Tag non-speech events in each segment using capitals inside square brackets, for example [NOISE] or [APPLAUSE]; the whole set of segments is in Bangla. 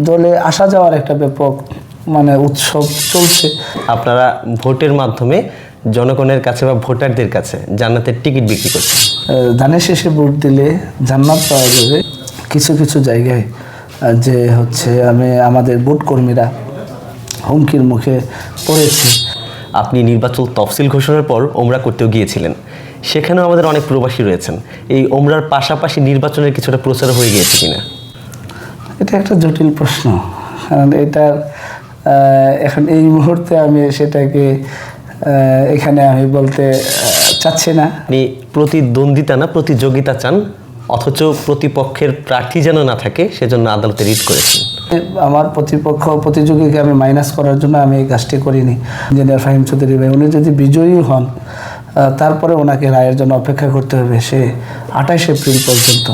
দলে আসা যাওয়ার একটা ব্যাপক মানে উৎসব চলছে। আপনারা ভোটের মাধ্যমে জনগণের কাছে বা ভোটারদের কাছে জান্নাতের টিকিট বিক্রি করছেন। আহ, ধানের শেষে ভোট দিলে জান্নাত পাওয়া যাবে। কিছু কিছু জায়গায় যে হচ্ছে আমি আমাদের ভোট কর্মীরা হুমকির মুখে পড়েছে। আপনি নির্বাচন তফসিল ঘোষণার পর ওমরা করতেও গিয়েছিলেন। সেখানেও আমাদের অনেক প্রবাসী রয়েছেন। এই ওমরার পাশাপাশি নির্বাচনের কিছুটা প্রচার হয়ে গিয়েছে কিনা? এটা একটা জটিল প্রশ্ন। কারণ এটার এখন এই মুহূর্তে আমি সেটাকে এখানে আমি বলতে চাচ্ছি না। আপনি প্রতিদ্বন্দ্বিতা না প্রতিযোগিতা চান অথচ প্রতিপক্ষের প্রার্থী যেন না থাকে সেজন্য আদালতে রিট করেছেন। আমার প্রতিপক্ষ প্রতিযোগীকে আমি মাইনাস করার জন্য আমি এই কাজটি করিনি। ইঞ্জিনিয়ার ফাহিম চৌধুরী ভাই উনি যদি বিজয়ী হন তারপরে ওনাকে রায়ের জন্য অপেক্ষা করতে হবে সে আঠাশ এপ্রিল পর্যন্ত।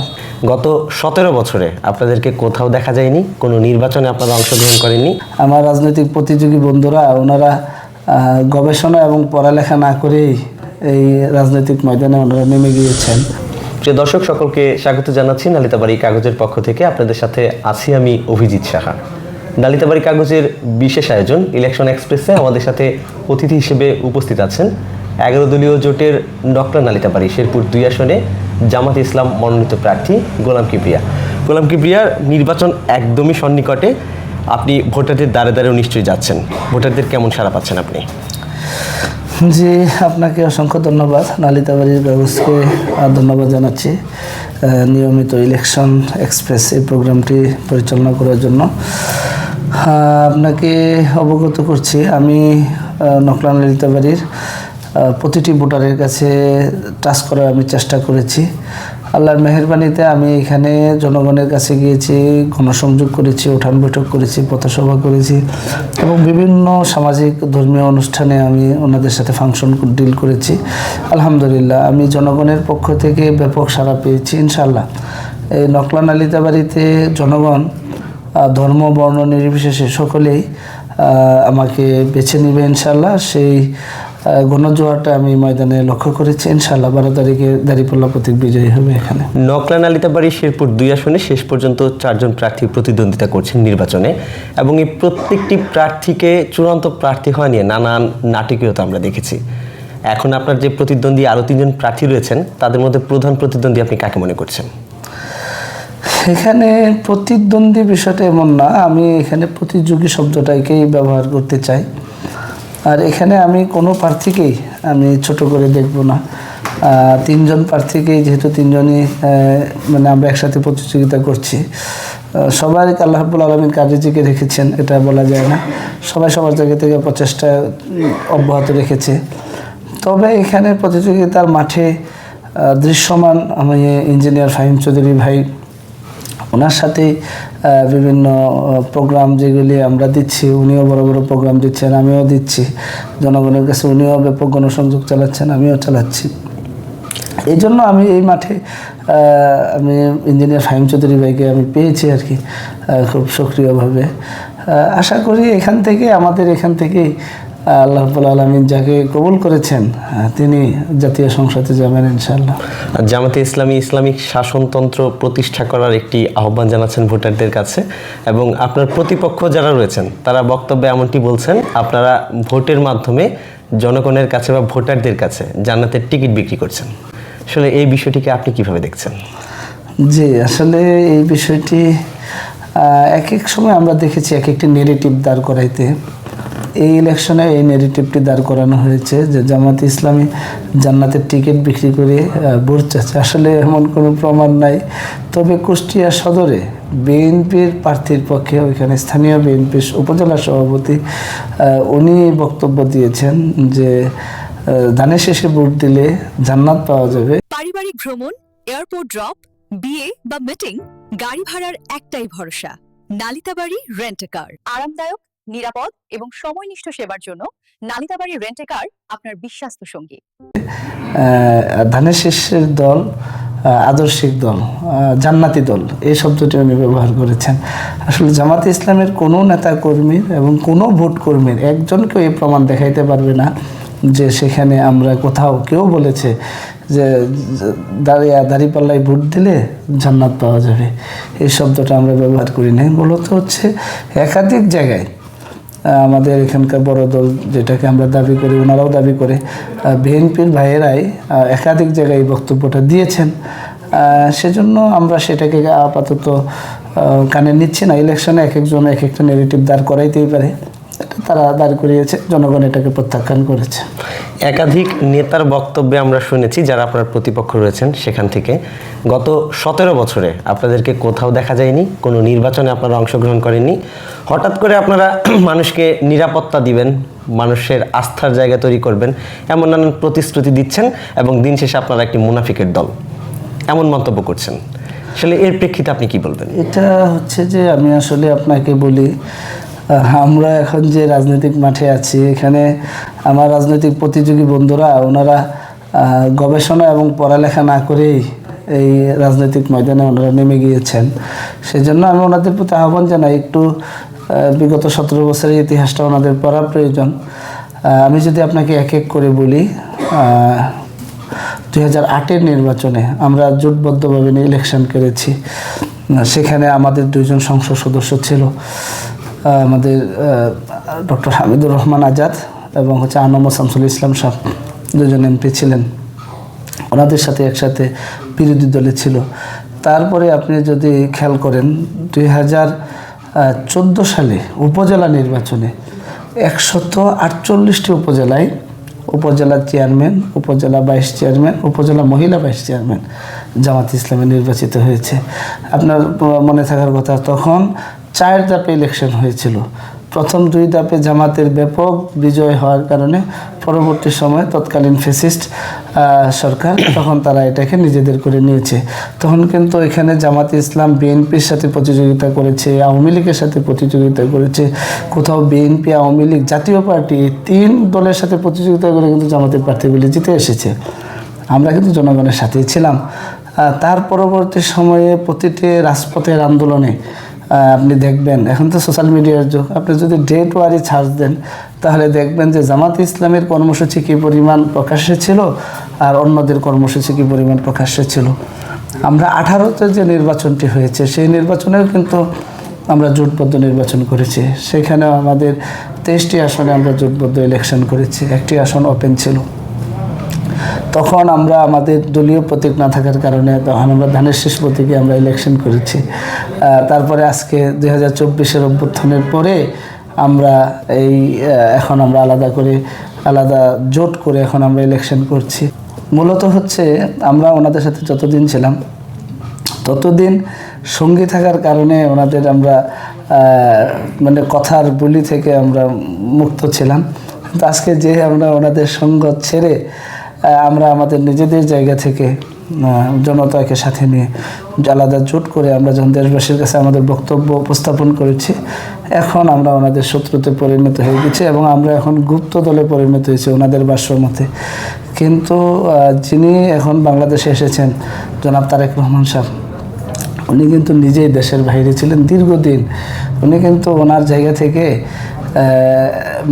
গত সতেরো বছরে আপনাদেরকে কোথাও দেখা যায়নি কোনো নির্বাচনে আপনারা অংশগ্রহণ করেননি? আমার রাজনৈতিক প্রতিযোগী বন্ধুরা ওনারা গবেষণা এবং পড়ালেখা না করেই এই রাজনৈতিক ময়দানে ওনারা নেমে গিয়েছেন। প্রিয় দর্শক সকলকে স্বাগত জানাচ্ছি নালিতাবাড়ি কাগজের পক্ষ থেকে। আপনাদের সাথে আছি আমি অভিজিৎ সাহা। নালিতাবাড়ি কাগজের বিশেষ আয়োজন ইলেকশন এক্সপ্রেসে আমাদের সাথে অতিথি হিসেবে উপস্থিত আছেন এগারো দলীয় জোটের ডক্টর নালিতাবাড়ি শেরপুর দুই আসনে জামাত ইসলাম মনোনীত প্রার্থী গোলাম কিবরিয়া। গোলাম কিবরিয়ার নির্বাচন একদমই সন্নিকটে। আপনি ভোটারদের দ্বারে দ্বারেও নিশ্চয়ই যাচ্ছেন। ভোটারদের কেমন সাড়া পাচ্ছেন আপনি? জি, আপনাকে অসংখ্য ধন্যবাদ। নালিতাবাড়ির ব্যবস্থাকে ধন্যবাদ জানাচ্ছি। নিয়মিত ইলেকশন এক্সপ্রেস এই প্রোগ্রামটি পরিচালনা করার জন্য। আপনাকে অবগত করছি, আমি নকলা নালিতাবাড়ির প্রতিটি ভোটারের কাছে টাচ করার আমি চেষ্টা করেছি। আল্লাহর মেহরবানিতে আমি এখানে জনগণের কাছে গিয়েছি, গণসংযোগ করেছি, উঠান বৈঠক করেছি, পথসভা করেছি এবং বিভিন্ন সামাজিক ধর্মীয় অনুষ্ঠানে আমি ওনাদের সাথে ফাংশন ডিল করেছি। আলহামদুলিল্লাহ, আমি জনগণের পক্ষ থেকে ব্যাপক সাড়া পেয়েছি ইনশাল্লাহ এই নকলান আলিতাবাড়িতে জনগণ ধর্ম, বর্ণ নির্বিশেষে সকলেই আমাকে বেছে নেবে ইনশাল্লাহ সেই গণজোয়ারটা আমি ময়দানে লক্ষ্য করেছি। ইনশাল্লাহ বারো তারিখে দাঁড়িপাল্লা প্রতীক বিজয়ী হবে এখানে। নকলা নালিতাবাড়ি শেরপুর দুই আসনে শেষ পর্যন্ত চারজন প্রার্থী প্রতিদ্বন্দ্বিতা করছেন নির্বাচনে এবং এই প্রত্যেকটি প্রার্থীকে চূড়ান্ত প্রার্থী হওয়া নিয়ে নানান নাটকীয়তা আমরা দেখেছি। এখন আপনার যে প্রতিদ্বন্দ্বী আরও তিনজন প্রার্থী রয়েছেন তাদের মধ্যে প্রধান প্রতিদ্বন্দ্বী আপনি কাকে মনে করছেন? এখানে প্রতিদ্বন্দ্বী বিষয়টা এমন না আমি এখানে প্রতিযোগী শব্দটাকেই ব্যবহার করতে চাই। আর এখানে আমি কোনো প্রার্থীকেই আমি ছোট করে দেখব না। তিনজন প্রার্থীকেই যেহেতু তিনজনই মানে আমরা একসাথে প্রতিযোগিতা করছি। সবাই আল্লাহ রাব্বুল আলমীর কার্যজিকে রেখেছেন, এটা বলা যায় না। সবাই সবার জায়গা থেকে প্রচেষ্টা অব্যাহত রেখেছে। তবে এখানে প্রতিযোগিতার মাঠে দৃশ্যমান আমি ইঞ্জিনিয়ার ফাহিম চৌধুরী ভাই ওনার সাথে বিভিন্ন প্রোগ্রাম যেগুলি আমরা দিচ্ছি, উনিও বড় বড় প্রোগ্রাম দিচ্ছেন, আমিও দিচ্ছি। জনগণের কাছে উনিও ব্যাপক গণসংযোগ চালাচ্ছেন, আমিও চালাচ্ছি। এই জন্য আমি এই মাঠে আমি ইঞ্জিনিয়ার ফাহিম চৌধুরী ভাইকে আমি পেয়েছি আর কি খুব সক্রিয়ভাবে। আশা করি এখান থেকে, আমাদের এখান থেকেই আল্লাহ আলমিন যাকে কবুল করেছেন তিনি জাতীয় সংসদে যাবেন ইনশাল্লাহ জামাতে ইসলামী ইসলামিক শাসনতন্ত্র প্রতিষ্ঠা করার একটি আহ্বান জানাচ্ছেন ভোটারদের কাছে এবং আপনার প্রতিপক্ষ যারা রয়েছেন তারা বক্তব্যে এমনটি বলছেন আপনারা ভোটের মাধ্যমে জনগণের কাছে বা ভোটারদের কাছে জান্নাতের টিকিট বিক্রি করছেন। আসলে এই বিষয়টিকে আপনি কীভাবে দেখছেন? জি আসলে এই বিষয়টি এক এক সময় আমরা দেখেছি এক একটি নেগেটিভ দাঁড় করাইতে। এই ইলেকশনে এই নেগেটিভটি দাঁড় করানো হয়েছে যে জামাত ইসলামী জান্নাতের টিকিট বিক্রি করে ভোট চাচ্ছে। আসলে এমন কোনো প্রমাণ নাই। তবে কুষ্টিয়া সদরে বিএনপির প্রার্থীর পক্ষে ওইখানে স্থানীয় বিএনপির উপজেলা সভাপতি উনি বক্তব্য দিয়েছেন যে ধানের শেষে ভোট দিলে জান্নাত পাওয়া যাবে। পারিবারিক ভ্রমণ, এয়ারপোর্ট ড্রপ, বিয়ে বা মিটিং গাড়ি ভাড়ার একটাই ভরসা। Nalitabari rent car. আরামদায়ক নিরাপদ এবং সময়নিষ্ঠ সেবার জন্য নালিতাবাড়ি রেন্ট কার আপনার বিশ্বস্ত সঙ্গী। ধানের শীর্ষের দল আদর্শিক দল জান্নাতি দল, এই শব্দটি উনি ব্যবহার করেছেন। আসলে জামাতে ইসলামের কোনো নেতা কর্মীর এবং কোনো ভোট কর্মীর একজনকেও এই প্রমাণ দেখাইতে পারবে না যে সেখানে আমরা কোথাও কেউ বলেছে যে দাঁড়িয়ে, দাঁড়িপাল্লায় ভোট দিলে জান্নাত পাওয়া যাবে। এই শব্দটা আমরা ব্যবহার করি না মূলত হচ্ছে একাধিক জায়গায় আমাদের এখানকার বড় দল যেটাকে আমরা দাবি করি, ওনারাও দাবি করে বিএনপির ভাইয়েরাই একাধিক জায়গায় এই বক্তব্যটা দিয়েছেন। সেজন্য আমরা সেটাকে আপাতত কানে নিচ্ছি না। ইলেকশনে এক একজন এক একটা নেগেটিভ দাঁড় করাইতেই পারে। তারা দাঁড় করিয়েছে জনগণ এটাকে প্রত্যাখ্যান করেছে। একাধিক নেতার বক্তব্যে আমরা শুনেছি যারা আপনার প্রতিপক্ষ রয়েছেন সেখান থেকে। গত সতেরো বছরে আপনাদেরকে কোথাও দেখা যায়নি কোনো নির্বাচনে আপনারা অংশগ্রহণ করেননি। হঠাৎ করে আপনারা [CLEARS THROAT] মানুষকে নিরাপত্তা দিবেন মানুষের আস্থার জায়গা তৈরি করবেন এমন নানান প্রতিশ্রুতি দিচ্ছেন এবং দিন শেষে আপনারা একটি মুনাফিকের দল। এমন মন্তব্য করছেন। আসলে এর প্রেক্ষিতে আপনি কি বলবেন? এটা হচ্ছে যে আমি আসলে আপনাকে বলি আমরা এখন যে রাজনৈতিক মাঠে আছি, এখানে আমার রাজনৈতিক প্রতিযোগী বন্ধুরা, ওনারা গবেষণা এবং পড়ালেখা না করেই এই রাজনৈতিক ময়দানে ওনারা নেমে গিয়েছেন। সেজন্য আমি ওনাদের প্রতি আহ্বান জানাই, একটু বিগত সতেরো বছরের ইতিহাসটা ওনাদের পড়া প্রয়োজন। আমি যদি আপনাকে এক এক করে বলি দুই হাজার আটের নির্বাচনে আমরা জোটবদ্ধভাবে ইলেকশন করেছি। সেখানে আমাদের দুইজন সংসদ সদস্য ছিল। আমাদের ডক্টর হামিদুর রহমান আজাদ এবং হচ্ছে আনম শামসুল ইসলাম সাহ, দুজন এমপি ছিলেন। ওনাদের সাথে একসাথে বিরোধী দলে ছিল। তারপরে আপনি যদি খেয়াল করেন, দুই হাজার চোদ্দ সালে উপজেলা নির্বাচনে একশত আটচল্লিশটি উপজেলায়, উপজেলা চেয়ারম্যান, উপজেলা ভাইস চেয়ারম্যান, উপজেলা মহিলা ভাইস চেয়ারম্যান জামাত ইসলামে নির্বাচিত হয়েছে। আপনার মনে থাকার কথা, তখন চার ধাপে ইলেকশন হয়েছিল। প্রথম দুই ধাপে জামাতের ব্যাপক বিজয় হওয়ার কারণে পরবর্তী সময় তৎকালীন ফেসিস্ট সরকার [CLEARS THROAT] তখন তারা এটাকে নিজেদের করে নিয়েছে। তখন কিন্তু এখানে জামাত ইসলাম বিএনপির সাথে প্রতিযোগিতা করেছে, আওয়ামী লীগের সাথে প্রতিযোগিতা করেছে। কোথাও বিএনপি, আওয়ামী লীগ জাতীয় পার্টি তিন দলের সাথে প্রতিযোগিতা করে কিন্তু জামাতের প্রার্থীগুলি জিতে এসেছে। আমরা কিন্তু জনগণের সাথেই ছিলাম। তার পরবর্তী সময়ে প্রতিটি রাজপথের আন্দোলনে আপনি দেখবেন, এখন তো সোশ্যাল মিডিয়ার যুগ, আপনি যদি ডেট ওয়ারি ছাড় দেন, তাহলে দেখবেন যে জামাত ইসলামের কর্মসূচি কী পরিমাণ প্রকাশ্যে ছিল আর অন্যদের কর্মসূচি কী পরিমাণ প্রকাশ্যে ছিল। আমরা আঠারোতে যে নির্বাচনটি হয়েছে, সেই নির্বাচনেও কিন্তু আমরা জোটবদ্ধ নির্বাচন করেছি। সেখানেও আমাদের তেইশটি আসনে আমরা জোটবদ্ধ ইলেকশন করেছি। একটি আসন ওপেন ছিল। তখন আমরা আমাদের দলীয় প্রতীক না থাকার কারণে তখন আমরা ধানের শেষ প্রতীকে আমরা ইলেকশন করেছি। তারপরে আজকে দুই হাজার চব্বিশের অভ্যুত্থানের পরে আমরা এই এখন আমরা আলাদা করে, আলাদা জোট করে এখন আমরা ইলেকশন করছি। মূলত হচ্ছে আমরা ওনাদের সাথে যতদিন ছিলাম, ততদিন সঙ্গী থাকার কারণে ওনাদের আমরা মানে কথার বুলি থেকে আমরা মুক্ত ছিলাম। আজকে যে আমরা ওনাদের সঙ্গ ছেড়ে আমরা আমাদের নিজেদের জায়গা থেকে জনতাকে সাথে নিয়ে আলাদা জোট করে আমরা যখন দেশবাসীর কাছে আমাদের বক্তব্য উপস্থাপন করেছি, এখন আমরা ওনাদের শত্রুতে পরিণত হয়ে গেছি এবং আমরা এখন গুপ্ত দলে পরিণত হয়েছি ওনাদের বাস্য মতে কিন্তু যিনি এখন বাংলাদেশে এসেছেন, জনাব তারেক রহমান সাহেব, উনি কিন্তু নিজেই দেশের বাইরে ছিলেন দীর্ঘদিন। উনি কিন্তু ওনার জায়গা থেকে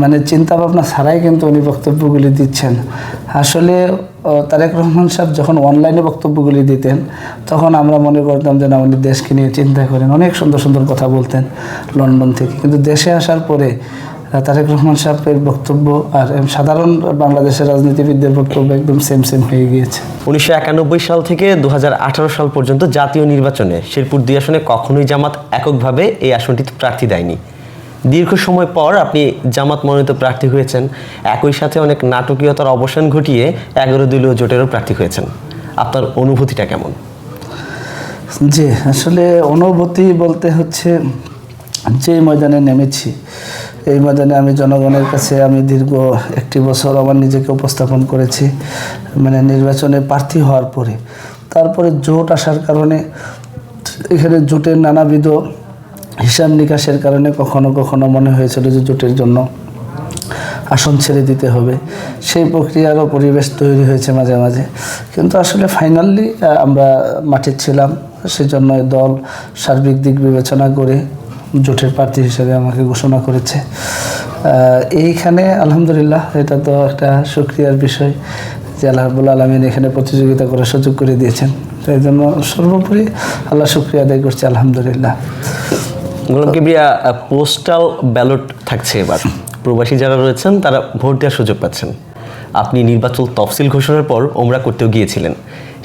মানে চিন্তা ভাবনা ছাড়াই কিন্তু উনি বক্তব্যগুলি দিচ্ছেন। আসলে তারেক রহমান সাহেব যখন অনলাইনে বক্তব্যগুলি দিতেন, তখন আমরা মনে করতাম যে না, উনি দেশকে নিয়ে চিন্তা করেন, অনেক সুন্দর সুন্দর কথা বলতেন লন্ডন থেকে। কিন্তু দেশে আসার পরে তারেক রহমান সাহেবের বক্তব্য আর সাধারণ বাংলাদেশের রাজনীতিবিদদের বক্তব্য একদম সেম সেম হয়ে গিয়েছে। উনিশশো একানব্বই সাল থেকে দু হাজার আঠারো সাল পর্যন্ত জাতীয় নির্বাচনে শেরপুর দুই আসনে কখনোই জামাত এককভাবে এই আসনটিতে প্রার্থী দেয়নি। দীর্ঘ সময় পর আপনি জামাত মনোনীত প্রার্থী হয়েছেন। একই সাথে অনেক নাটকীয়তার অবসান ঘটিয়ে এগারো দলীয় জোটেরও প্রার্থী হয়েছেন। আপনার অনুভূতিটা কেমন? জি, আসলে অনুভূতি বলতে হচ্ছে যে ময়দানে নেমেছি। এই ময়দানে আমি জনগণের কাছে আমি দীর্ঘ একটি বছর আমার নিজেকে উপস্থাপন করেছি মানে নির্বাচনে প্রার্থী হওয়ার পরে। তারপরে জোট আসার কারণে এখানে জোটের নানাবিধ হিসাব নিকাশের কারণে কখনো কখনো মনে হয়েছিল যে জোটের জন্য আসন ছেড়ে দিতে হবে। সেই প্রক্রিয়ারও পরিবেশ তৈরি হয়েছে মাঝে মাঝে। কিন্তু আসলে ফাইনালি আমরা মাঠে ছিলাম, সেজন্য দল সার্বিক দিক বিবেচনা করে জোটের প্রার্থী হিসেবে আমাকে ঘোষণা করেছে। এইখানে আলহামদুলিল্লাহ, এটা তো একটা সুক্রিয়ার বিষয় যে আল্লাহ রাবুল আলমিন এখানে প্রতিযোগিতা করার সুযোগ করে দিয়েছেন। এই জন্য সর্বোপরি আল্লাহ শুক্রিয়া আদায় করছি, আলহামদুলিল্লাহ। গোলাম পোস্টাল ব্যালট থাকছে এবার। প্রবাসী যারা রয়েছেন, তারা ভোট দেওয়ার সুযোগ পাচ্ছেন। আপনি নির্বাচন তফসিল ঘোষণার পর ওমরা করতেও গিয়েছিলেন।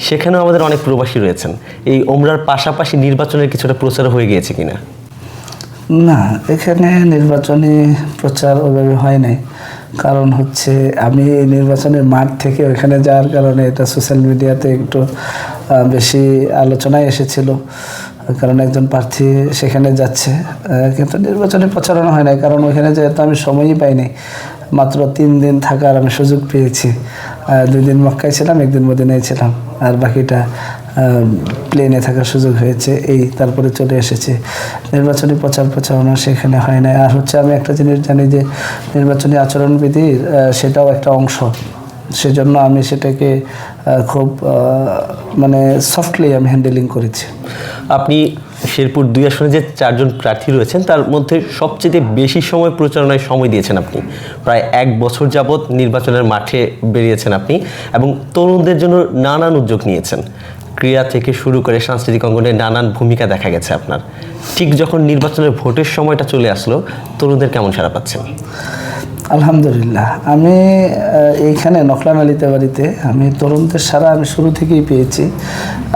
সেখানেও আমাদের অনেক প্রবাসী রয়েছেন। এই ওমরার পাশাপাশি নির্বাচনের কিছুটা প্রচার হয়ে গিয়েছে কিনা? না, এখানে নির্বাচনী প্রচার ওইভাবে হয় নাই। কারণ হচ্ছে, আমি নির্বাচনের মাঠ থেকে ওইখানে যাওয়ার কারণে এটা সোশ্যাল মিডিয়াতে একটু বেশি আলোচনায় এসেছিল। কারণ একজন প্রার্থী সেখানে যাচ্ছে কিন্তু নির্বাচনী প্রচারণা হয় নাই কারণ ওইখানে যেহেতু আমি সময়ই পাইনি মাত্র তিন দিন থাকার আমি সুযোগ পেয়েছি। দুই দিন মক্কায় ছিলাম একদিন মদিনায় ছিলাম আর বাকিটা প্লেনে থাকার সুযোগ হয়েছে এই তারপরে চলে এসেছে। নির্বাচনী প্রচার প্রচারণা সেখানে হয় না আর হচ্ছে আমি একটা জিনিস জানি যে নির্বাচনী আচরণবিধির আহ, সেটাও একটা অংশ। সেজন্য আমি সেটাকে খুব মানে সফটলি আমি হ্যান্ডেলিং করেছি। আপনি শেরপুর দুই আসনে যে চারজন প্রার্থী রয়েছেন, তার মধ্যে সবচেয়ে বেশি সময় প্রচারণায় সময় দিয়েছেন আপনি। প্রায় এক বছর যাবৎ নির্বাচনের মাঠে বেরিয়েছেন আপনি এবং তরুণদের জন্য নানান উদ্যোগ নিয়েছেন। ক্রীড়া থেকে শুরু করে সাংস্কৃতিক অঙ্গনে নানান ভূমিকা দেখা গেছে আপনার। ঠিক যখন নির্বাচনের ভোটের সময়টা চলে আসলো, তরুণদের কেমন সারা পাচ্ছেন? আলহামদুলিল্লাহ। আমি এইখানে নকলান আলিতে বাড়িতে আমি তরুণদের সারা আমি শুরু থেকেই পেয়েছি।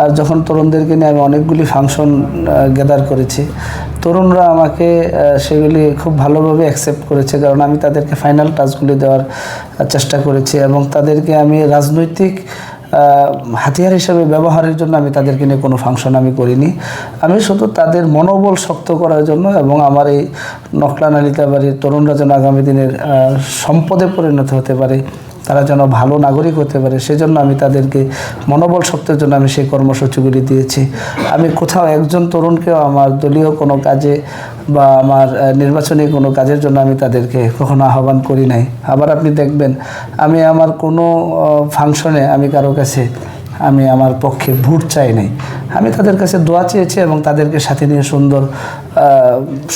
আর যখন তরুণদেরকে নিয়ে আমি অনেকগুলি ফাংশন গ্যাদার করেছি, তরুণরা আমাকে সেগুলি খুব ভালোভাবে অ্যাকসেপ্ট করেছে। কারণ আমি তাদেরকে ফাইনাল টাচগুলি দেওয়ার চেষ্টা করেছি এবং তাদেরকে আমি রাজনৈতিক হাতিয়ার হিসেবে ব্যবহারের জন্য আমি তাদেরকে নিয়ে কোনো ফাংশন আমি করিনি। আমি শুধু তাদের মনোবল শক্ত করার জন্য এবং আমার এই নকলান নালিতাবাড়ির তরুণরা যেন আগামী দিনের সম্পদে পরিণত হতে পারে। তারা যেন ভালো নাগরিক হতে পারে, সেজন্য আমি তাদেরকে মনোবল শক্তির জন্য আমি সেই কর্মসূচিগুলি দিয়েছি। আমি কোথাও একজন তরুণকেও আমার দলীয় কোনো কাজে বা আমার নির্বাচনী কোনো কাজের জন্য আমি তাদেরকে কখনো আহ্বান করি নাই। আবার আপনি দেখবেন, আমি আমার কোনো ফাংশনে আমি কারও কাছে আমি আমার পক্ষে ভোট চাই নাই। আমি তাদের কাছে দোয়া চেয়েছি এবং তাদেরকে সাথে নিয়ে সুন্দর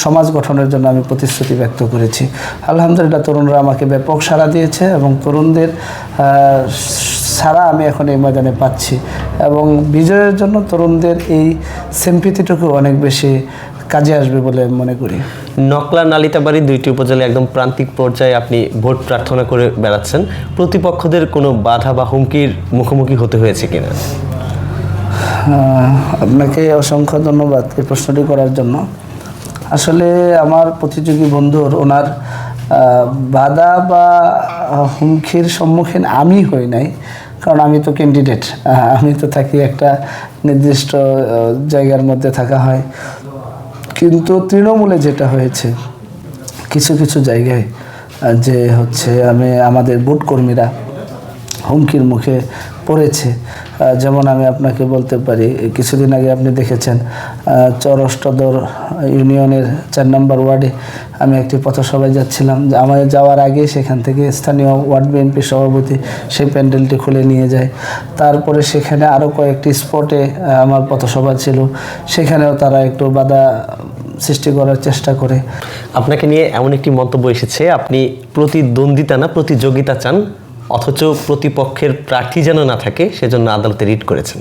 সমাজ গঠনের জন্য আমি প্রতিশ্রুতি ব্যক্ত করেছি। আলহামদুলিল্লাহ তরুণরা আমাকে ব্যাপক সাড়া দিয়েছে এবং তরুণদের সারা আমি এখন এই ময়দানে পাচ্ছি। এবং বিজয়ের জন্য তরুণদের এই সেম্পিতিটুকু অনেক বেশি কাজে আসবে বলে মনে করি। নকলা নালিতাবাড়ি দুইটি উপজেলায় একদম প্রান্তিক পর্যায়ে আপনি ভোট প্রার্থনা করে বেড়াচ্ছেন। প্রতিপক্ষদের কোনো বাধা বা হুমকির মুখোমুখি হতে হয়েছে কিনা? আপনাকে অসংখ্য ধন্যবাদ এই প্রশ্নটি করার জন্য। আসলে আমার প্রতিযোগী বন্ধুর ওনার বাধা বা হুমকির সম্মুখীন আমি হই নাই কারণ আমি তো ক্যান্ডিডেট আমি তো থাকি একটা নির্দিষ্ট জায়গার মধ্যে থাকা হয়। কিন্তু তৃণমূলে যেটা হয়েছে, কিছু কিছু জায়গায় যে হচ্ছে আমি, আমাদের বুট কর্মীরা হুমকির মুখে পড়েছে। যেমন আমি আপনাকে বলতে পারি, কিছুদিন আগে আপনি দেখেছেন চরষ্টদর ইউনিয়নের চার নম্বর ওয়ার্ডে আমি একটি পথসভায় যাচ্ছিলাম। আমার যাওয়ার আগে সেখান থেকে স্থানীয় ওয়ার্ড বিএনপি সভাপতি সেই প্যান্ডেলটি খুলে নিয়ে যায়। তারপরে সেখানে আরও কয়েকটি স্পটে আমার পথসভা ছিল। সেখানেও তারা একটু বাধা সৃষ্টি করার চেষ্টা করে। আপনাকে নিয়ে এমন একটি মন্তব্য এসেছে আপনি প্রতিদ্বন্দ্বিতা না প্রতিযোগিতা চান অথচ প্রতিপক্ষের প্রার্থী যেন না থাকে সেজন্য আদালতে রিট করেছেন।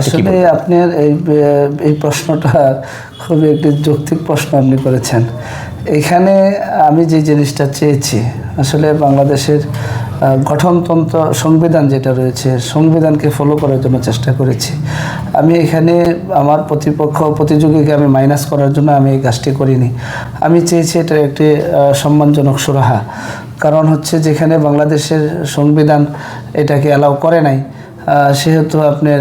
আসলে আপনার এই এই প্রশ্নটা খুবই একটি যৌক্তিক প্রশ্ন আপনি করেছেন। এখানে আমি যে জিনিসটা চেয়েছি, আসলে বাংলাদেশের গঠনতন্ত্র সংবিধান যেটা রয়েছে, সংবিধানকে ফলো করার জন্য চেষ্টা করেছি। আমি এখানে আমার প্রতিপক্ষ, প্রতিযোগীকে আমি মাইনাস করার জন্য আমি এই কাজটি করিনি। আমি চেয়েছি এটা একটি সম্মানজনক সুরাহা। কারণ হচ্ছে যেখানে বাংলাদেশের সংবিধান এটাকে অ্যালাউ করে নাই সেহেতু আপনার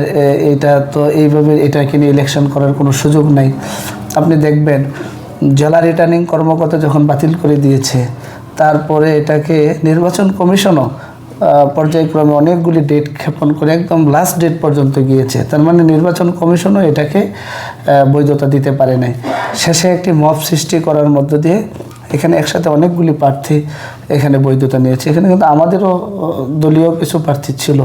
এটা তো এইভাবে এটাকে নিয়ে ইলেকশন করার কোনো সুযোগ নাই। আপনি দেখবেন জেলা রিটার্নিং কর্মকর্তা যখন বাতিল করে দিয়েছে, তারপরে এটাকে নির্বাচন কমিশনও পর্যায়ক্রমে অনেকগুলি ডেট ক্ষেপণ করে একদম লাস্ট ডেট পর্যন্ত গিয়েছে। তার মানে নির্বাচন কমিশনও এটাকে বৈধতা দিতে পারে নাই। শেষে একটি মব সৃষ্টি করার মধ্য দিয়ে এখানে একসাথে অনেকগুলি প্রার্থী এখানে বৈধতা নিয়েছে। এখানে কিন্তু আমাদেরও দলীয় কিছু প্রার্থী ছিল।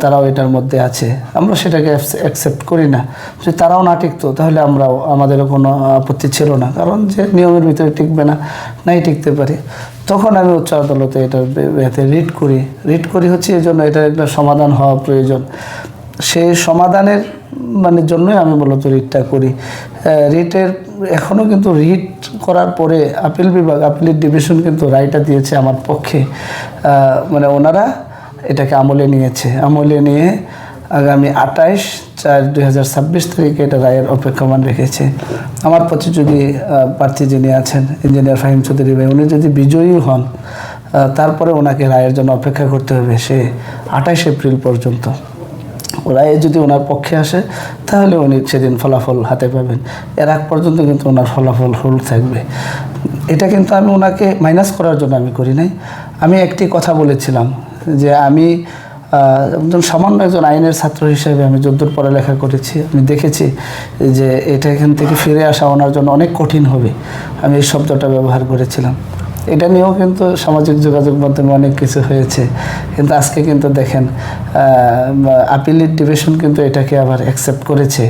তারাও এটার মধ্যে আছে। আমরা সেটাকে অ্যাকসেপ্ট করি না। যে তারাও না টিকতো, তাহলে আমরাও, আমাদেরও কোনো আপত্তি ছিল না। কারণ যে নিয়মের ভিতরে টিকবে না, নাই টিকতে পারে। তখন আমি উচ্চ আদালতে এটার এতে রিট করি। রিট করি হচ্ছে এই জন্য এটার একটা সমাধান হওয়া প্রয়োজন। সেই সমাধানের মানে জন্যই আমি মূলত রিটটা করি। রিটের এখনও কিন্তু রিট করার পরে আপিল বিভাগ আপিলের ডিভিশন কিন্তু রায়টা দিয়েছে আমার পক্ষে। মানে ওনারা এটাকে আমলে নিয়েছে। আমলে নিয়ে আগামী আঠাইশ চার দুই হাজার ছাব্বিশ তারিখে এটা রায়ের অপেক্ষমান রেখেছে। আমার প্রতিযোগী প্রার্থী যিনি আছেন, ইঞ্জিনিয়ার ফাহিম চৌধুরী ভাই, উনি যদি বিজয়ী হন তারপরে ওনাকে রায়ের জন্য অপেক্ষা করতে হবে সে আঠাইশ এপ্রিল পর্যন্ত। রায়ে যদি ওনার পক্ষে আসে, তাহলে উনি সেদিন ফলাফল হাতে পাবেন। এর আগ পর্যন্ত কিন্তু ওনার ফলাফল হোল্ড থাকবে। এটা কিন্তু আমি ওনাকে মাইনাস করার জন্য আমি করি নাই। আমি একটি কথা বলেছিলাম যে আমি একজন সামান্য একজন আইনের ছাত্র হিসেবে আমি যদ্দূর পড়ালেখা করেছি, আমি দেখেছি যে এটা এখান থেকে ফিরে আসা ওনার জন্য অনেক কঠিন হবে। আমি এই শব্দটা ব্যবহার করেছিলাম। এটা নিয়েও কিন্তু সামাজিক যোগাযোগ মাধ্যমে অনেক কিছু হয়েছে। কিন্তু আজকে কিন্তু দেখেন আপিলের ডিভিশন কিন্তু এটাকে আবার অ্যাকসেপ্ট করেছে।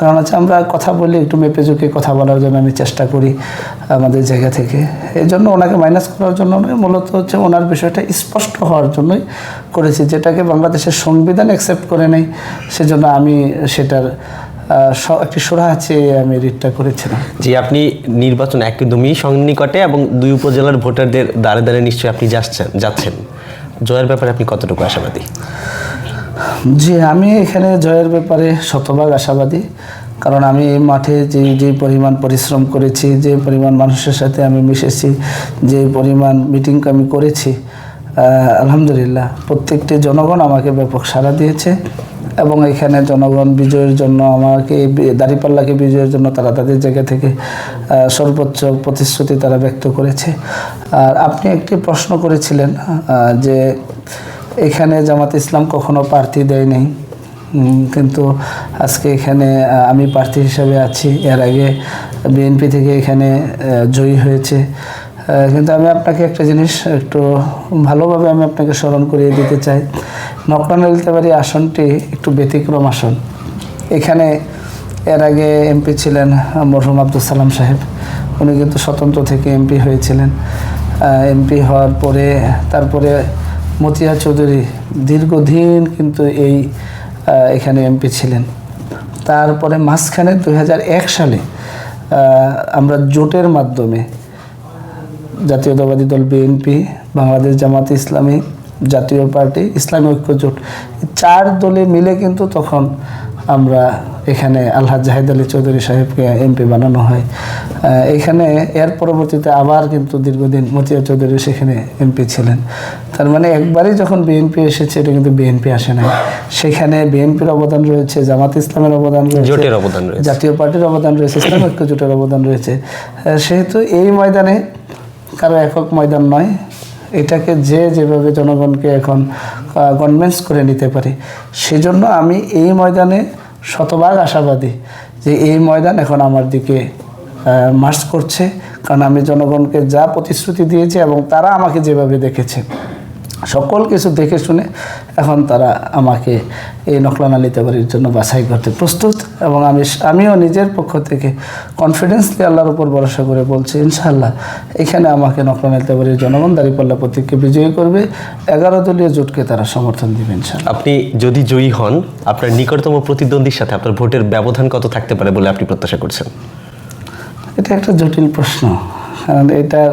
কারণ হচ্ছে আমরা কথা বলি, একটু মেপে ঝুঁকে কথা বলার জন্য আমি চেষ্টা করি আমাদের জায়গা থেকে। এই জন্য ওনাকে মাইনাস করার জন্য নয় মূলত হচ্ছে ওনার বিষয়টা স্পষ্ট হওয়ার জন্যই করেছি, যেটাকে বাংলাদেশের সংবিধান অ্যাকসেপ্ট করে নেই, সেজন্য আমি সেটার একটি সুরাহা চেয়ে আমি রিটটা করেছিলাম। যে আপনি নির্বাচন একদমই সন্নিকটে এবং দুই উপজেলার ভোটারদের দাঁড়ে দাঁড়ে নিশ্চয়ই আপনি যাচ্ছেন যাচ্ছেন। জয়ের ব্যাপারে আপনি কতটুকু আশাবাদী? জি, আমি এখানে জয়ের ব্যাপারে শতভাগ আশাবাদী। কারণ আমি এই মাঠে যে যে পরিমাণ পরিশ্রম করেছি, যে পরিমাণ মানুষের সাথে আমি মিশেছি, যে পরিমাণ মিটিং আমি করেছি আলহামদুলিল্লাহ, প্রত্যেকটি জনগণ আমাকে ব্যাপক সাড়া দিয়েছে এবং এখানে জনগণ বিজয়ের জন্য আমাকে, দাঁড়িপাল্লাকে বিজয়ের জন্য তারা তাদের জায়গা থেকে সর্বোচ্চ প্রতিশ্রুতি তারা ব্যক্ত করেছে। আর আপনি একটি প্রশ্ন করেছিলেন যে এখানে জামাত ইসলাম কখনো প্রার্থী দেয় নাই। কিন্তু আজকে এখানে আমি প্রার্থী হিসাবে আছি। এর আগে বিএনপি থেকে এখানে জয়ী হয়েছে। কিন্তু আমি আপনাকে একটা জিনিস একটু ভালোভাবে আমি আপনাকে স্মরণ করিয়ে দিতে চাই। নকরান ললিতাবাড়ি আসনটি একটু ব্যতিক্রম আসন। এখানে এর আগে এমপি ছিলেন মরহুম আব্দুল সালাম সাহেব। উনি কিন্তু স্বতন্ত্র থেকে এমপি হয়েছিলেন। এমপি হওয়ার পরে, তারপরে মতিয়া চৌধুরী দীর্ঘদিন কিন্তু এই এখানে এমপি ছিলেন। তারপরে মাঝখানে দু হাজার এক সালে আমরা জোটের মাধ্যমে জাতীয়তাবাদী দল বিএনপি, বাংলাদেশ জামাত ইসলামী, জাতীয় পার্টি, ইসলামী ঐক্য জোট চার দলে মিলে কিন্তু তখন আমরা এখানে আলহাজ জাহিদ আলী চৌধুরী সাহেবকে এমপি বানানো হয়। এখানে এর পরবর্তীতে আবার কিন্তু দীর্ঘদিন মতিয়া চৌধুরী সেখানে এমপি ছিলেন। তার মানে একবারই যখন বিএনপি এসেছে এটা কিন্তু বিএনপি আসে না সেখানে বিএনপির অবদান রয়েছে জামাত ইসলামের অবদান রয়েছে জোটের অবদান রয়েছে। জাতীয় পার্টির অবদান রয়েছে ইসলাম ঐক্য জোটের অবদান রয়েছে। সেহেতু এই ময়দানে কারও একক ময়দান নয়। এটাকে যে যেভাবে জনগণকে এখন কনভিন্স করে নিতে পারে। সেজন্য আমি এই ময়দানে শতভাগ আশাবাদী যে এই ময়দান এখন আমার দিকে মার্চ করছে। কারণ আমি জনগণকে যা প্রতিশ্রুতি দিয়েছি এবং তারা আমাকে যেভাবে দেখেছে সকল কিছু দেখে শুনে এখন তারা আমাকে এই নকলানা লিতাবাড়ির জন্য বাছাই করতে প্রস্তুত এবং আমি আমিও নিজের পক্ষ থেকে কনফিডেন্সলি আল্লাহর উপর ভরসা করে বলছি ইনশাল্লাহ এখানে আমাকে নকলানা লিতাবাড়ির জনগণ দাঁড়িপাল্লা প্রতীককে বিজয়ী করবে। এগারো দলীয় জোটকে তারা সমর্থন দিবে ইনশাল্লাহ আপনি যদি জয়ী হন আপনার নিকটতম প্রতিদ্বন্দ্বীর সাথে আপনার ভোটের ব্যবধান কত থাকতে পারে বলে আপনি প্রত্যাশা করছেন? এটা একটা জটিল প্রশ্ন কারণ এটার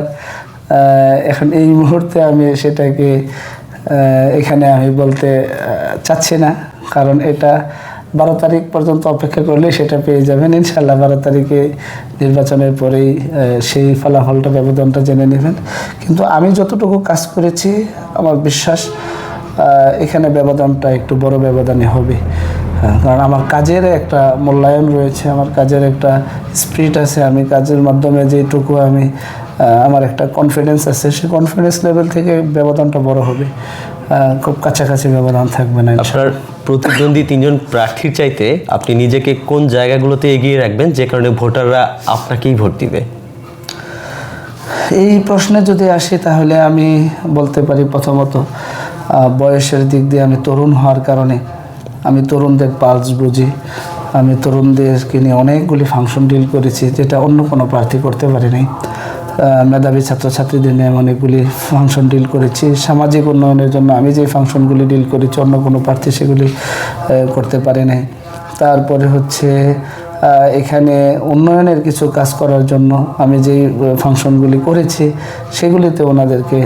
এখন এই মুহূর্তে আমি সেটাকে এখানে আমি বলতে চাচ্ছি না। কারণ এটা বারো তারিখ পর্যন্ত অপেক্ষা করলে সেটা পেয়ে যাবেন। ইনশাল্লাহ বারো তারিখে নির্বাচনের পরেই সেই ফলাফলটা, ব্যবধানটা জেনে নেবেন। কিন্তু আমি যতটুকু কাজ করেছি, আমার বিশ্বাস এখানে ব্যবধানটা একটু বড় ব্যবধানে হবে। কারণ আমার কাজের একটা মূল্যায়ন রয়েছে, আমার কাজের একটা স্পিরিট আছে। আমি কাজের মাধ্যমে যেটুকু আমি আমার একটা কনফিডেন্স আছে। সেই কনফিডেন্স লেভেল থেকে ব্যবধানটা বড় হবে। খুব কাছাকাছি ব্যবধান থাকবে না। আপনার প্রতিদ্বন্দ্বী তিনজন প্রার্থীর চাইতে আপনি নিজেকে কোন জায়গাগুলোতে এগিয়ে রাখবেন? যে কারণে ভোটাররা আপনাকেই ভোট দিবে। এই প্রশ্নে যদি আসি তাহলে আমি বলতে পারি প্রথমত বয়সের দিক দিয়ে আমি তরুণ হওয়ার কারণে আমি তরুণদের পালস বুঝি। আমি তরুণদেরকে নিয়ে অনেকগুলি ফাংশন ডিল করেছি যেটা অন্য কোনো প্রার্থী করতে পারি নাই মেধাবী ছাত্রছাত্রীদের নিয়ে আমি অনেকগুলি ফাংশন ডিল করেছি। সামাজিক উন্নয়নের জন্য আমি যে ফাংশনগুলি ডিল করেছি, অন্য কোনো প্রার্থী সেগুলি করতে পারি নাই। তারপরে হচ্ছে এখানে উন্নয়নের কিছু কাজ করার জন্য আমি যেই ফাংশনগুলি করেছি, সেগুলিতে ওনাদেরকে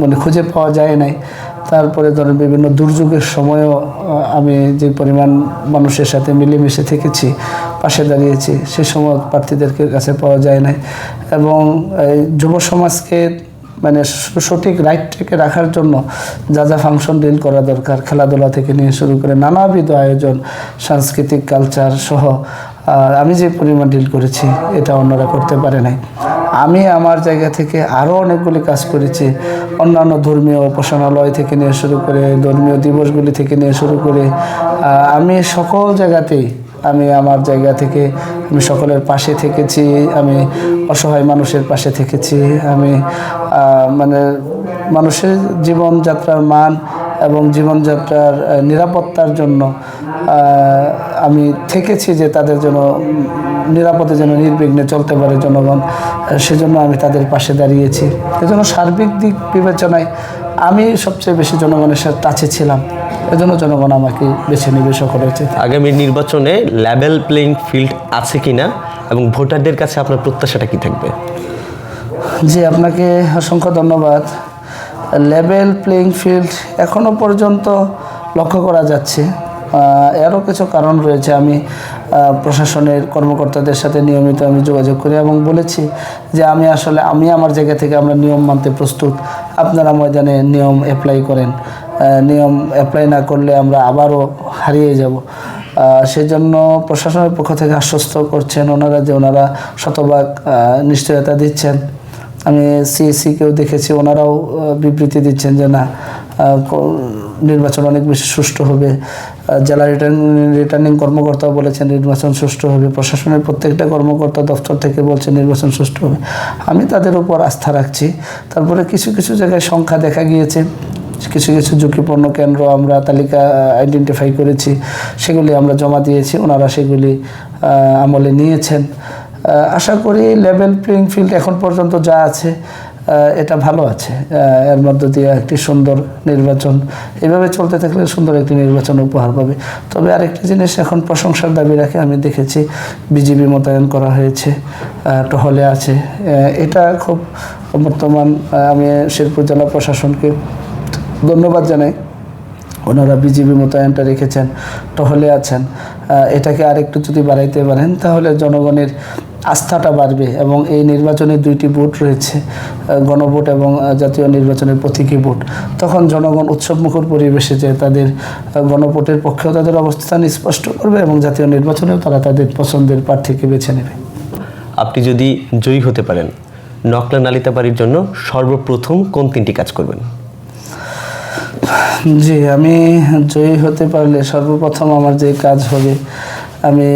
মানে খুঁজে পাওয়া যায় নাই। তারপরে ধরেন বিভিন্ন দুর্যোগের সময়ও আমি যে পরিমাণ মানুষের সাথে মিলেমিশে থেকেছি পাশে দাঁড়িয়েছি, সে সময় প্রার্থীদেরকে কাছে পাওয়া যায় নাই। এবং এই যুব সমাজকে মানে সঠিক রাইট ট্রেকে রাখার জন্য যা যা ফাংশন ডিল করা দরকার, খেলাধুলা থেকে নিয়ে শুরু করে নানাবিধ আয়োজন, সাংস্কৃতিক কালচার সহ আমি যে পরিমাণ ডিল করেছি, এটা অন্যরা করতে পারে নাই। আমি আমার জায়গা থেকে আরও অনেকগুলি কাজ করেছি, অন্যান্য ধর্মীয় উপাসনালয় থেকে নিয়ে শুরু করে, ধর্মীয় দিবসগুলি থেকে নিয়ে শুরু করে আমি সকল জায়গাতেই আমি আমার জায়গা থেকে, আমি সকলের পাশে থেকেছি, আমি অসহায় মানুষের পাশে থেকেছি, আমি মানে মানুষের জীবনযাত্রার মান এবং জীবনযাত্রার নিরাপত্তার জন্য আমি থেকেছি যে তাদের জন্য নিরাপদে যেন নির্বিঘ্নে চলতে পারে জনগণ সেজন্য আমি তাদের পাশে দাঁড়িয়েছি। এজন্য সার্বিক দিক বিবেচনায় আমি সবচেয়ে বেশি জনগণের সাথে টাচে ছিলাম। এজন্য জনগণ আমাকে বেছে নেবে সকলের চেয়ে আগামী নির্বাচনে লেভেল প্লেইং ফিল্ড আছে কি না এবং ভোটারদের কাছে আপনার প্রত্যাশাটা কি থাকবে? জি আপনাকে অসংখ্য ধন্যবাদ। লেভেল প্লেইং ফিল্ড এখনও পর্যন্ত লক্ষ্য করা যাচ্ছে। এরও কিছু কারণ রয়েছে। আমি প্রশাসনের কর্মকর্তাদের সাথে নিয়মিত আমি যোগাযোগ করি এবং বলেছি যে আমি আসলে, আমি আমার জায়গা থেকে আমরা নিয়ম মানতে প্রস্তুত। আপনারা ময়দানে নিয়ম অ্যাপ্লাই করেন। নিয়ম অ্যাপ্লাই না করলে আমরা আবারও হারিয়ে যাব। সেজন্য প্রশাসনের পক্ষ থেকে আশ্বস্ত করছেন ওনারা যে ওনারা শতভাগ নিশ্চয়তা দিচ্ছেন। আমি সিএসসিকেও দেখেছি, ওনারাও বিবৃতি দিচ্ছেন যে না নির্বাচন অনেক বেশি সুষ্ঠু হবে। জেলা রিটার্নিং রিটার্নিং কর্মকর্তাও বলেছেন নির্বাচন সুষ্ঠু হবে। প্রশাসনের প্রত্যেকটা কর্মকর্তা দপ্তর থেকে বলছে নির্বাচন সুষ্ঠু হবে। আমি তাদের উপর আস্থা রাখছি। তারপরে কিছু কিছু জায়গায় সংখ্যা দেখা গিয়েছে। কিছু কিছু ঝুঁকিপূর্ণ কেন্দ্র আমরা তালিকা আইডেন্টিফাই করেছি। সেগুলি আমরা জমা দিয়েছি। ওনারা সেগুলি আমলে নিয়েছেন। আশা করি লেভেল প্লেইং ফিল্ড এখন পর্যন্ত যা আছে এটা ভালো আছে। এর মধ্য দিয়ে একটি সুন্দর নির্বাচন। এভাবে চলতে থাকলে সুন্দর একটি নির্বাচন উপহার পাবে। তবে আরেকটি জিনিস এখন প্রশংসার দাবি রাখে আমি দেখেছি, বিজেপি মোতায়েন করা হয়েছে টহলে আছে। এটা খুব বর্তমান আমি শেরপুর জেলা প্রশাসনকে ধন্যবাদ জানাই। ওনারা বিজিবি মোতায়েনটা রেখেছেন, টহলে আছেন। এটাকে আরেকটু যদি বাড়াইতে পারেন, তাহলে জনগণের আস্থাটা বাড়বে এবং এই নির্বাচনে দুইটি ভোট রয়েছে গণভোট এবং জাতীয় নির্বাচনের প্রতীকী ভোট। তখন জনগণ উৎসবমুখর পরিবেশে যে তাদের গণভোটের পক্ষেও তাদের অবস্থান স্পষ্ট করবে এবং জাতীয় নির্বাচনেও তারা তাদের পছন্দের প্রার্থীকে বেছে নেবে। আপনি যদি জয়ী হতে পারেন, নকলা নালিতাবাড়ির জন্য সর্বপ্রথম কোন তিনটি কাজ করবেন? জি, আমি জয়ী হতে পারলে সর্বপ্রথম আমার যে কাজ হবে, আমি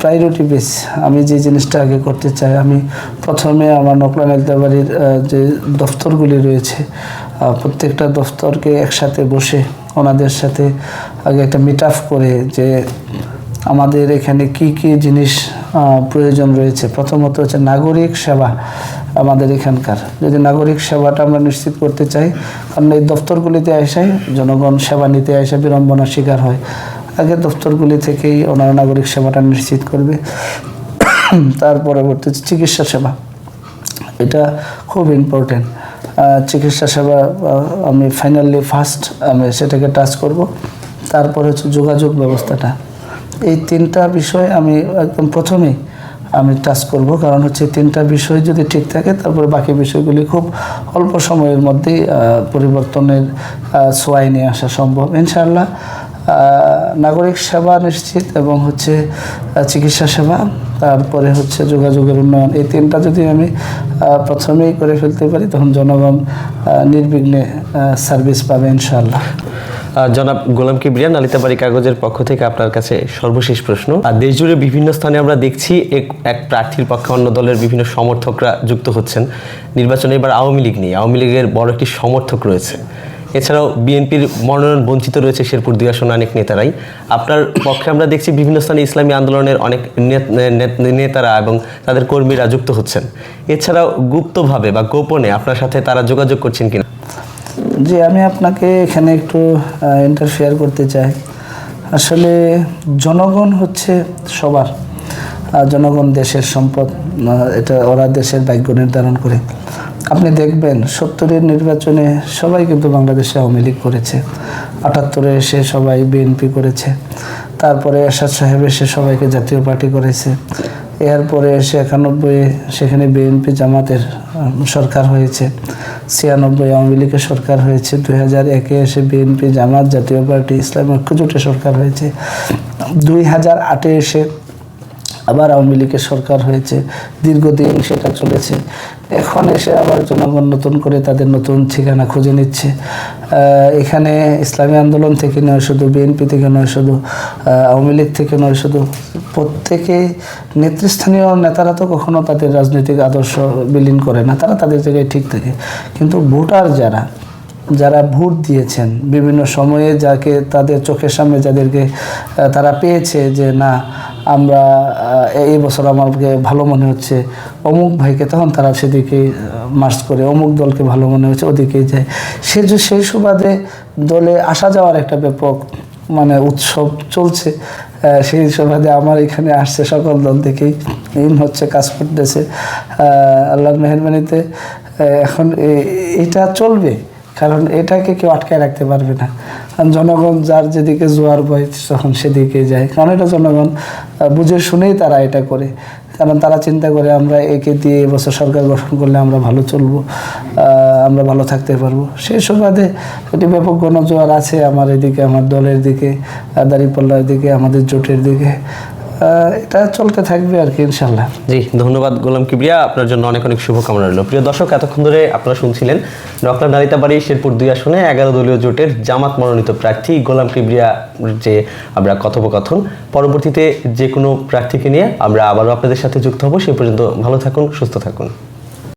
প্রায়োরিটি বেস আমি যে জিনিসটা আগে করতে চাই, আমি প্রথমে আমার নকলা নেলদাবাড়ির যে দফতরগুলি রয়েছে প্রত্যেকটা দফতরকে একসাথে বসে ওনাদের সাথে আগে একটা মিট করে যে আমাদের এখানে কি কি জিনিস প্রয়োজন রয়েছে। প্রথমত হচ্ছে নাগরিক সেবা আমাদের এখানকার। যদি নাগরিক সেবাটা আমরা নিশ্চিত করতে চাই, কারণ এই দপ্তরগুলিতে আসাই জনগণ সেবা নিতে আসে বিড়ম্বনার শিকার হয়। আগে দপ্তরগুলি থেকেই ওনারা নাগরিক সেবাটা নিশ্চিত করবে। তার পরবর্তী চিকিৎসা সেবা। এটা খুব ইম্পর্টেন্ট চিকিৎসা সেবা আমি ফাইনালি ফার্স্ট আমি সেটাকে টাচ করব। তারপরে হচ্ছে যোগাযোগ ব্যবস্থাটা। এই তিনটা বিষয় আমি একদম প্রথমেই আমি টাচ করব। কারণ হচ্ছে তিনটা বিষয় যদি ঠিক থাকে, তারপরে বাকি বিষয়গুলি খুব অল্প সময়ের মধ্যেই পরিবর্তনের সোয়াই নিয়ে আসা সম্ভব। ইনশাআল্লাহ নাগরিক সেবা নিশ্চিত এবং হচ্ছে চিকিৎসা সেবা, তারপরে হচ্ছে যোগাযোগের উন্নয়ন। এই তিনটা যদি আমি প্রথমেই করে ফেলতে পারি, তখন জনগণ নির্বিঘ্নে সার্ভিস পাবে ইনশাআল্লাহ। জনাব গোলাম কিবরিয়া নালিতাবাড়ি কাগজের পক্ষ থেকে আপনার কাছে সর্বশেষ প্রশ্ন। আর দেশ জুড়ে বিভিন্ন স্থানে আমরা দেখছি এক এক প্রার্থীর পক্ষে অন্য দলের বিভিন্ন সমর্থকরা যুক্ত হচ্ছেন। নির্বাচনে এবার আওয়ামী লীগ নেই। আওয়ামী লীগের বড় একটি সমর্থক রয়েছে। এছাড়াও বিএনপির মনোনয়ন বঞ্চিত রয়েছে শেরপুর দুই আসনে অনেক নেতারাই। আপনার পক্ষে আমরা দেখছি বিভিন্ন স্থানে ইসলামী আন্দোলনের অনেক নেত- নেত- নেতারা এবং তাদের কর্মীরা যুক্ত হচ্ছেন। এছাড়াও গুপ্তভাবে বা গোপনে আপনার সাথে তারা যোগাযোগ করছেন কিনা? জি, আমি আপনাকে এখানে একটু ইন্টারফেয়ার করতে চাই। আসলে জনগণ হচ্ছে সবার জনগণ দেশের সম্পদ এটা ওরা দেশের ভাগ্য নির্ধারণ করে। আপনি দেখবেন, সত্তরের নির্বাচনে সবাই কিন্তু বাংলাদেশে আওয়ামী লীগ করেছে, আটাত্তরে এসে সবাই বিএনপি করেছে, তারপরে এরশাদ সাহেব এসে সবাইকে জাতীয় পার্টি করেছে এরপরে এসে একানব্বই, সেখানে বিএনপি জামাতের সরকার হয়েছে। ছিয়ানব্বই আওয়ামী লীগের সরকার হয়েছে। দুই হাজার একে এসে বিএনপি জামাত জাতীয় পার্টি ইসলামী ঐক্যজোটের সরকার হয়েছে। দুই হাজার আটে এসে আবার আওয়ামী লীগের সরকার হয়েছে, দীর্ঘদিন সেটা চলেছে। এখন এসে আবার জনগণ নতুন করে তাদের নতুন ঠিকানা খুঁজে নিচ্ছে। এখানে ইসলামী আন্দোলন থেকে নয় শুধু বিএনপি থেকে নয় শুধু আওয়ামী লীগ থেকে নয় শুধু, প্রত্যেকে নেতৃস্থানীয় নেতারা তো কখনো তাদের রাজনৈতিক আদর্শ বিলীন করে না, তারা তাদের জায়গায় ঠিক থাকে। কিন্তু ভোটার যারা যারা ভোট দিয়েছেন বিভিন্ন সময়ে যাকে তাদের চোখের সামনে যাদেরকে তারা পেয়েছে যে না আমরা এই বছর আমাকে ভালো মনে হচ্ছে। অমুক ভাইকে তখন তারা সেদিকে মার্চ করে অমুক দলকে ভালো মনে হচ্ছে ওদিকেই যায়। সে যে সেই সুবাদে দলে আসা যাওয়ার একটা ব্যাপক মানে উৎসব চলছে। সেই সুবাদে আমার এখানে আসছে সকল দল থেকেই। ইন হচ্ছে কাজ করতেছে আহ, আল্লাহর মেহরবানিতে। এখন এটা চলবে। কারণ এটাকে কেউ আটকায় রাখতে পারবে না। কারণ জনগণ যার যেদিকে জোয়ার বয় তখন সেদিকে যায়। কারণ এটা জনগণ বুঝে শুনেই তারা এটা করে। কারণ তারা চিন্তা করে, আমরা একে দিয়ে এবছর সরকার গঠন করলে আমরা ভালো চলবো আমরা ভালো থাকতে পারব। সেই সুবাদে এটি ব্যাপক গণজোয়ার আছে আমার এদিকে, আমার দলের দিকে দাঁড়িপাল্লার দিকে, আমাদের জোটের দিকে। এটা চলতে থাকবে আর কি ইনশাল্লাহ জি, ধন্যবাদ গোলাম কিবরিয়া। আপনার জন্য অনেক অনেক শুভকামনা রইল। প্রিয় দর্শক, এতক্ষণ ধরে আপনারা শুনছিলেন ডক্টর নারিতা বাড়ি শেরপুর দুই আসনে, এগারো দলীয় জোটের জামাত মনোনীত প্রার্থী গোলাম কিবরিয়া যে আমরা কথোপকথন। পরবর্তীতে যে কোনো প্রার্থীকে নিয়ে আমরা আবারও আপনাদের সাথে যুক্ত হব। সে পর্যন্ত ভালো থাকুন, সুস্থ থাকুন।